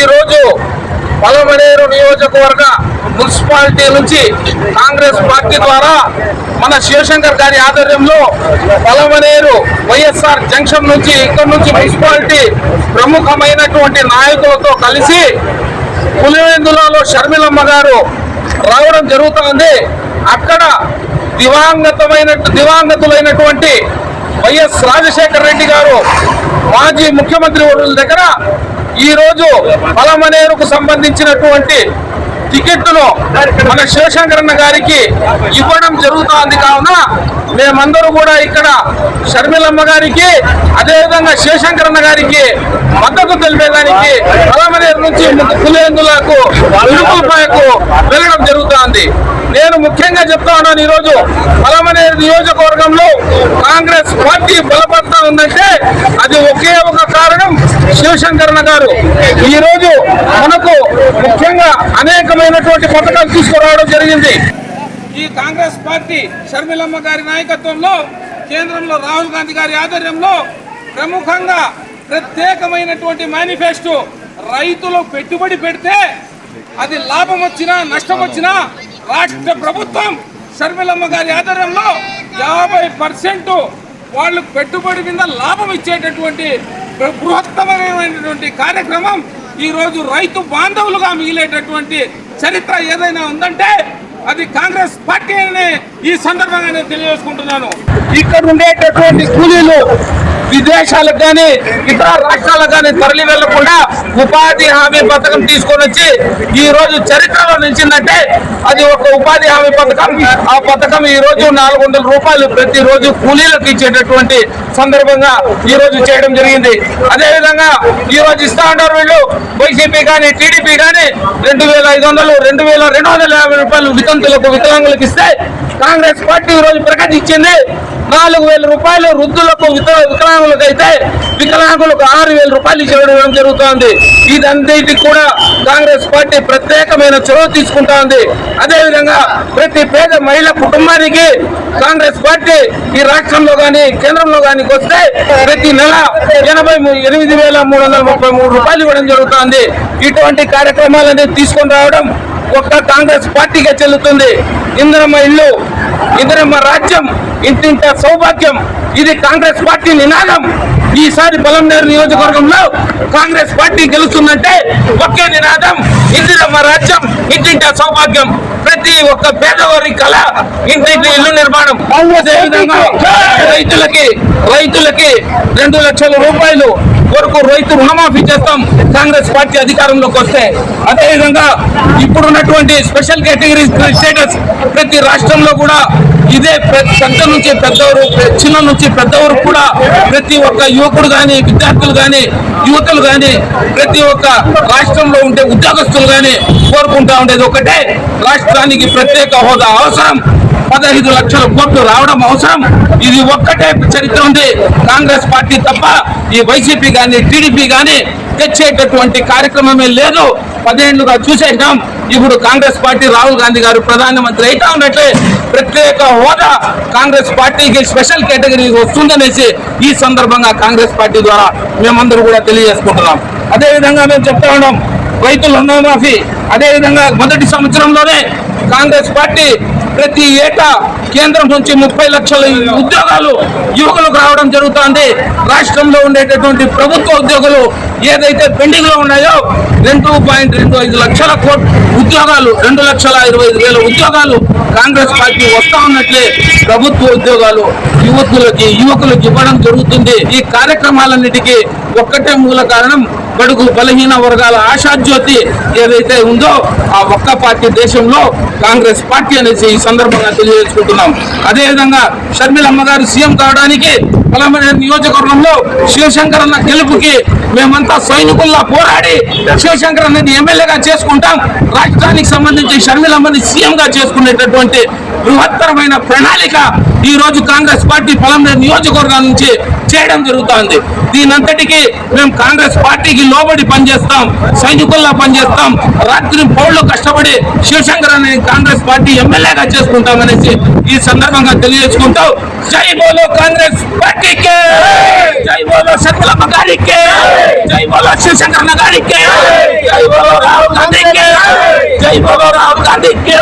ఈరోజు పలమనేరు నియోజకవర్గ మున్సిపాలిటీ నుంచి కాంగ్రెస్ పార్టీ ద్వారా మన శివశంకర్ గారి ఆధ్వర్యంలో పలమనేరు వైఎస్ఆర్ జంక్షన్ నుంచి ఇక్కడ నుంచి మున్సిపాలిటీ ప్రముఖమైనటువంటి నాయకులతో కలిసి పులివెందులలో షర్మిలమ్మ గారు రావడం జరుగుతుంది. అక్కడ దివాంగతమైన దివాంగతులైనటువంటి వైఎస్ రాజశేఖర రెడ్డి గారు మాజీ ముఖ్యమంత్రి వరుల దగ్గర ఈ రోజు పలమనేరుకు సంబంధించినటువంటి టికెట్ను మన శివశంకరన్న గారికి ఇవ్వడం జరుగుతోంది కావున మేమందరూ కూడా ఇక్కడ షర్మిలమ్మ గారికి అదేవిధంగా శివశంకరన్న గారికి మద్దతు తెలిపేదానికి పలమనేరు నుంచి పులేందులకు విరుకులపాయకు వెళ్ళడం జరుగుతోంది. నేను ముఖ్యంగా చెప్తా ఉన్నాను ఈరోజు పలమనేరు నియోజకవర్గంలో కాంగ్రెస్ పార్టీ బలపడతా ఉందంటే అది ఒకే ఒక కారణం శివశంకరన్న గారు. ఈరోజు మనకు ముఖ్యంగా అనేకమైనటువంటి పథకాలు తీసుకురావడం జరిగింది. ఈ కాంగ్రెస్ పార్టీ షర్మిలమ్మ గారి నాయకత్వంలో కేంద్రంలో రాహుల్ గాంధీ గారి ఆధ్వర్యంలో ప్రముఖంగా ప్రత్యేకమైనటువంటి మేనిఫెస్టో రైతులు పెట్టుబడి పెడితే అది లాభం వచ్చినా నష్టం వచ్చినా రాష్ట్ర ప్రభుత్వం షర్మిలమ్మ గారి ఆధ్వర్యంలో యాభై పర్సెంట్ వాళ్ళు పెట్టుబడి మీద లాభం ఇచ్చేటటువంటి బృహత్తమైనటువంటి కార్యక్రమం ఈరోజు రైతు బాంధవులుగా మిగిలేటటువంటి చరిత్ర ఏదైనా ఉందంటే అది కాంగ్రెస్ పార్టీ అని ఈ సందర్భంగా నేను తెలియజేసుకుంటున్నాను. ఇక్కడ ఉండేటటువంటి కూలీలు విదేశాలకు కానీ ఇతర రాష్ట్రాలకు కానీ తరలి వెళ్ళకుండా ఉపాధి హామీ పథకం తీసుకొని వచ్చి ఈ రోజు చరిత్రలో నిలిచిందంటే అది ఒక ఉపాధి హామీ పథకం. ఆ పథకం ఈ రోజు నాలుగు వందల రూపాయలు ప్రతి రోజు కూలీలకు ఇచ్చేటటువంటి సందర్భంగా ఈ రోజు చేయడం జరిగింది. అదే విధంగా ఈ రోజు ఇస్తా ఉంటారు వీళ్ళు వైసీపీ కానీ టీడీపీ కానీ రెండు వేల ఐదు వందలు రెండు వేల రెండు వందల యాభై రూపాయలు వితంతులకు వికలాంగులకు ఇస్తే కాంగ్రెస్ పార్టీ ఈ రోజు ప్రకటించింది. నాలుగు వేల రూపాయలు వృద్ధులకు వికలాంగులకు అయితే వికలాంగులకు ఆరు వేల రూపాయలు ఇవ్వడం జరుగుతోంది. ఇదన్నిటికి కూడా కాంగ్రెస్ పార్టీ ప్రత్యేకమైన చొరవ తీసుకుంటా ఉంది ప్రతి పేద మహిళ కుటుంబానికి కాంగ్రెస్ పార్టీ ఈ రాష్ట్రంలో కానీ కేంద్రంలో కానీ వస్తే ప్రతి నెల ఎనభై ఎనిమిది వేల మూడు వందల ముప్పై మూడు రూపాయలు ఇవ్వడం జరుగుతోంది. ఇటువంటి కార్యక్రమాలన్నీ తీసుకొని రావడం ఒక్క కాంగ్రెస్ పార్టీగా చెల్లుతుంది. ఇందరమ్మ ఇల్లు ఇందరమ్మ రాజ్యం ఇంటింట సౌభాగ్యం. ఇది కాంగ్రెస్ పార్టీ నినాదం. ఈసారి పొలంనేరు నియోజకవర్గంలో కాంగ్రెస్ పార్టీ గెలుస్తుందంటే ఒకే నినాదం. ఇందిరమ్మ రాజ్యం ఇంటింట సౌభాగ్యం. ప్రతి ఒక్క పేదవారి కళ ఇంటింటి ఇల్లు నిర్మాణం. రైతులకి రైతులకి రెండు లక్షల రూపాయలు వరకు రైతు రుణమాఫీ చేస్తాం. కాంగ్రెస్ పార్టీ అధికారంలోకి వస్తే. అదేవిధంగా ఇప్పుడున్నటువంటి స్పెషల్ కేటగిరీ స్టేటస్ ప్రతి రాష్ట్రంలో కూడా ఇదే ప్ర- పెద్ద నుంచి పెద్దవారు చిన్న నుంచి పెద్దవారు కూడా ప్రతి ఒక్క యువకుడు కానీ విద్యార్థులు కానీ యువతలు కానీ ప్రతి ఒక్క రాష్ట్రంలో ఉండే ఉద్యోగస్తులు కానీ కోరుకుంటా ఉండేది ఒకటే. రాష్ట్రానికి ప్రత్యేక హోదా అవసరం. పదహైదు లక్షల కోట్లు రావడం అవసరం. ఇది ఒక్కటే చరిత్ర ఉంది. కాంగ్రెస్ పార్టీ తప్ప ఈ వైసీపీ కానీ టీడీపీ కానీ తెచ్చేటటువంటి కార్యక్రమమే లేదు. పదిహేనుగా చూసేసాం ఇప్పుడు కాంగ్రెస్ పార్టీ రాహుల్ గాంధీ గారు ప్రధానమంత్రి అయితే ఉన్నట్లే ప్రత్యేక హోదా కాంగ్రెస్ పార్టీకి స్పెషల్ కేటగిరీ వస్తుందనేసి ఈ సందర్భంగా కాంగ్రెస్ పార్టీ ద్వారా మేమందరూ కూడా తెలియజేసుకుంటున్నాం. అదే విధంగా మేము చెప్తా ఉన్నాం. రైతుల రుణమాఫీ అదేవిధంగా మొదటి సంవత్సరంలోనే కాంగ్రెస్ పార్టీ ప్రతి ఏటా కేంద్రం నుంచి ముప్పై లక్షల ఉద్యోగాలు యువకులకు రావడం జరుగుతోంది. రాష్ట్రంలో ఉండేటటువంటి ప్రభుత్వ ఉద్యోగులు ఏదైతే పెండింగ్లో ఉన్నాయో రెండు పాయింట్ రెండు ఐదు లక్షల కోట్ ఉద్యోగాలు రెండు లక్షల ఇరవై ఐదు వేల ఉద్యోగాలు కాంగ్రెస్ పార్టీ వస్తా ఉన్నట్లే ప్రభుత్వ ఉద్యోగాలు యువకులకి యువకులకు ఇవ్వడం జరుగుతుంది. ఈ కార్యక్రమాలన్నిటికీ ఒక్కటే మూల కారణం బడుగు బలహీన వర్గాల ఆశాజ్యోతి ఏదైతే ఉందో ఆ ఒక్క పార్టీ దేశంలో కాంగ్రెస్ పార్టీ అనేసి ఈ సందర్భంగా తెలియజేసుకుంటున్నాం. అదేవిధంగా షర్మిలమ్మ గారు సీఎం కావడానికి పలమనేరు నియోజకవర్గంలో శివశంకర్ అన్న గెలుపుకి మేమంతా సైనికుల్లా పోరాడి శివశంకర్ అన్నది ఎమ్మెల్యేగా చేసుకుంటాం. రాష్ట్రానికి సంబంధించి షర్మిలమ్మని సీఎంగా చేసుకునేటటువంటి బృహత్తరమైన ప్రణాళిక ఈ రోజు కాంగ్రెస్ పార్టీ పొలంనేరు నియోజకవర్గం నుంచి చేయడం జరుగుతోంది. దీనంతటికీ మేము కాంగ్రెస్ పార్టీకి లోబడి పనిచేస్తాం సైనికుల్లా పనిచేస్తాం. రాత్రి పౌళ్ళు కష్టపడి శివశంకర్ అనే కాంగ్రెస్ పార్టీ ఎమ్మెల్యేగా చేసుకుంటామనేసి ఈ సందర్భంగా తెలియజేసుకుంటూ జై బోలో కాంగ్రెస్ పార్టీకి జై! బోలో సత్యలమ్మ గారికి జై! బోలో శివశంకర్ గారికి జై! బోలో రాహుల్ గాంధీకి జై! బోలో రాహుల్ గాంధీకి